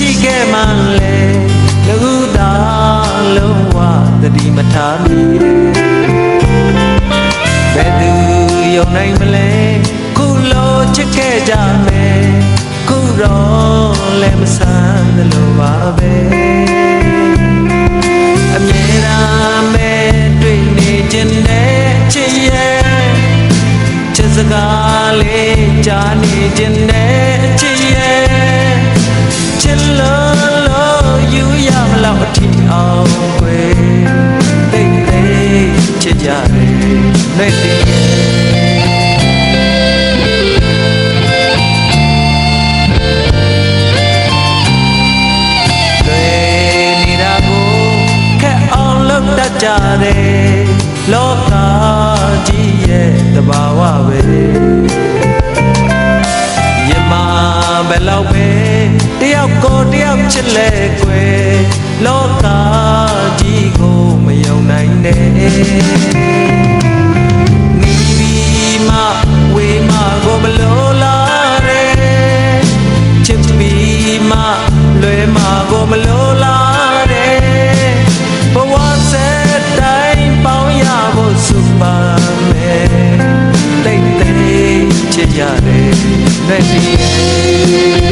ရှိခဲ့မှလဲလူသာလုံးဝတတိမထားမိဘယ်သူယုံနိုင်မလဲခုလိုချစ်ခဲ့ကြမယ်ခုတော့လဲမဆန်းသလိုပါပဲအမြဲတမ်းပဲတွေ့နေခြင်းနဲ့ချစ်ရဲ့ချစ်စကားလေးကြားနေခြင်းနဲ့ချစ်ရဲ့ ချစ်လို့လို့ယူရမလို့အထီအောင်ွယ်တိတ်တိတ်ချစ်ကြတယ်နဲ့တည်းရဲ့လွယ်နေတာကိုခက်အောင်လုပ်တတ်ကြတယ်လောကကြီးရဲ့တဘာဝပဲယမဘယ်လောက်ပဲ လောကကြီးကိုမယုံနိုင်နဲ့နီးပြီးမှဝေးမှကိုမလိုလားတဲ့ချစ်ပြီးမှလွယ်မှာကိုမလိုလားတဲ့ဘဝစက်တိုင်းပေါင်းရဖို့စုပါမယ်တိတ်တိတ်ချစ်ရတယ်နဲ့ဒီ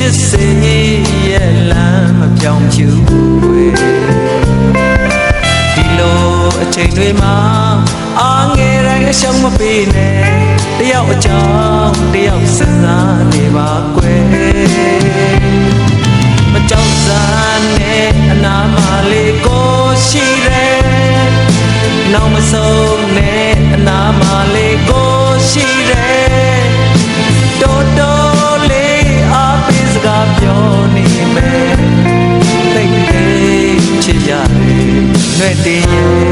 ချစ်စေရဲ့လမ်းမပြောင်းဖြူဝေဒီလိုအချိန်တွေမှာအားငယ်တိုင်းအရှုံးမပေးနဲ့တယောက်အကြောင်းတယောက်စဉ်းစားနေပါကွယ်မကြောက်စားနဲ့အနာမလေးကိုရှိတယ်နောက်မဆုံး detiene